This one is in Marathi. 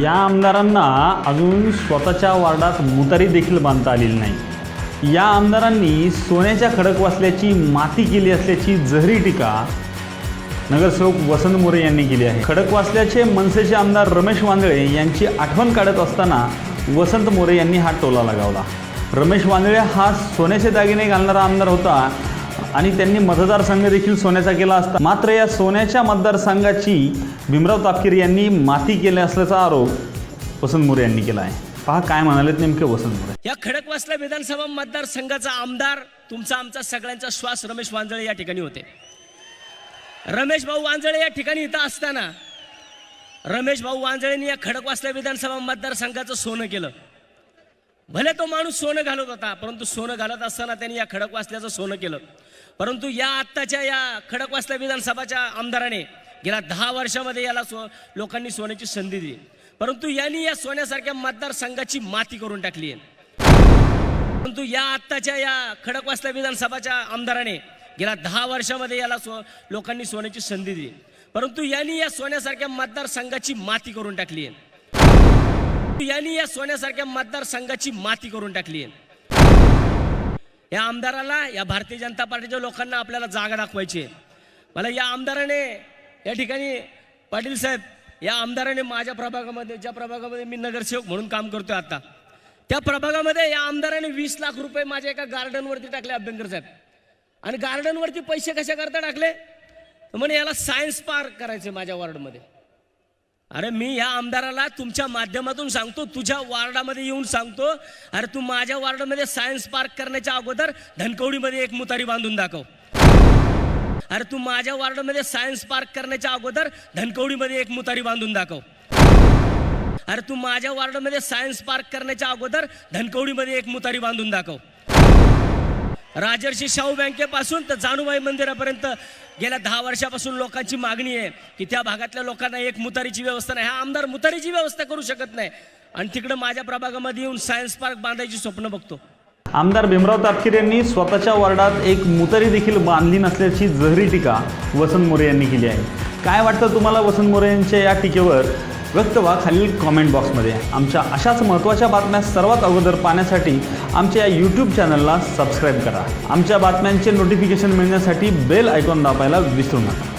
या आमदारांना अजून स्वतःच्या वार्डात मुतारी देखील बांधता आलेली नाही. या आमदारांनी सोन्याच्या खडक वाचल्याची माती केली असल्याची जहरी टीका नगरसेवक वसंत मोरे यांनी केली आहे. खडक वाचल्याचे मनसेचे आमदार रमेश वांदळे यांची आठवण काढत असताना वसंत मोरे यांनी हा टोला लगावला. रमेश वांदळे हा सोन्याचे दागिने घालणारा आमदार होता. आणि त्यांनी मतदारसंघ देखील सोन्याचा केला असता. मात्र या सोन्याच्या मतदारसंघाची भीमराव तापकीर यांनी माती केली असल्याचा आरोप वसंत मोरे यांनी केला आहे. पहा काय म्हणालेत नेमके वसंत मोरे. या खडकवासला विधानसभा मतदारसंघाचा आमदार तुमचा आमचा सगळ्यांचा श्वास रमेश वांजळे या ठिकाणी होते. रमेश भाऊ वांजळे या ठिकाणी इथं असताना रमेश भाऊ वांजळेंनी या खडकवासला विधानसभा मतदारसंघाचं सोनं केलं. भले तो माणूस सोनं घालत होता परंतु सोनं घालत असताना त्यांनी या खडकवासल्याचं सोनं केलं. परंतु या आत्ताच्या या खडकवासला विधानसभाच्या आमदाराने गेल्या दहा वर्षामध्ये याला सो लोकांनी सोन्याची संधी दिली. परंतु यांनी या सोन्यासारख्या मतदारसंघाची माती करून टाकली आहे. परंतु या आत्ताच्या या खडकवासला विधानसभाच्या आमदाराने गेल्या दहा वर्षामध्ये याला सो लोकांनी सोन्याची संधी दिली. परंतु यांनी या सोन्यासारख्या मतदारसंघाची माती करून टाकली आहे. यांनी या सोन्यासारख्या मतदारसंघाची माती करून टाकली आहे. या आमदाराला या भारतीय जनता पार्टीच्या लोकांना आपल्याला जागा दाखवायची आहे. मला या आमदाराने या ठिकाणी पाटील साहेब या आमदाराने माझ्या प्रभागामध्ये ज्या प्रभागामध्ये मी नगरसेवक म्हणून काम करतोय आता त्या प्रभागामध्ये या आमदाराने वीस लाख रुपये माझ्या एका गार्डनवरती टाकले अभ्यंकर साहेब. आणि गार्डनवरती पैसे कशा करता टाकले? म्हणे याला सायन्स पार्क करायचे माझ्या वॉर्डमध्ये. अरे मी या आमदाराला तुमच्या माध्यमातून सांगतो तुझ्या वार्डामध्ये येऊन सांगतो अरे तू माझ्या वार्डामध्ये सायन्स पार्क करण्याच्या अगोदर धनकवडीमध्ये एक मुतारी बांधून दाखव. अरे तू माझ्या वार्डामध्ये सायन्स पार्क करण्याच्या अगोदर धनकवडीमध्ये एक मुतारी बांधून दाखव. अरे तू माझ्या वार्डामध्ये सायन्स पार्क करण्याच्या अगोदर धनकवडीमध्ये एक मुतारी बांधून दाखव. राजर्षी शाहू बँकेपासून तर जानुबाई मंदिरापर्यंत गेल्या दहा वर्षापासून लोकांची मागणी आहे की त्या भागातल्या लोकांना एक मुतारीची व्यवस्था नाही. हा आमदार मुतारीची व्यवस्था करू शकत नाही. आणि तिकडं माझ्या प्रभागामध्ये येऊन सायन्स पार्क बांधायची स्वप्न बघतो. आमदार भीमराव तापकीर यांनी स्वतःच्या वार्डात एक मुतारी देखील बांधली नसल्याची जहरी टीका वसंत मोरे यांनी केली आहे. काय वाटतं तुम्हाला वसंत मोरे यांच्या या टीकेवर? व्यक्त व्हा खालील कॉमेंट बॉक्समध्ये आमच्या अशाच महत्त्वाच्या बातम्या सर्वात अगोदर पाहण्यासाठी आमच्या या यूट्यूब चॅनलला सबस्क्राईब करा. आमच्या बातम्यांचे नोटिफिकेशन मिळण्यासाठी बेल आयकॉन दाबायला विसरू नका.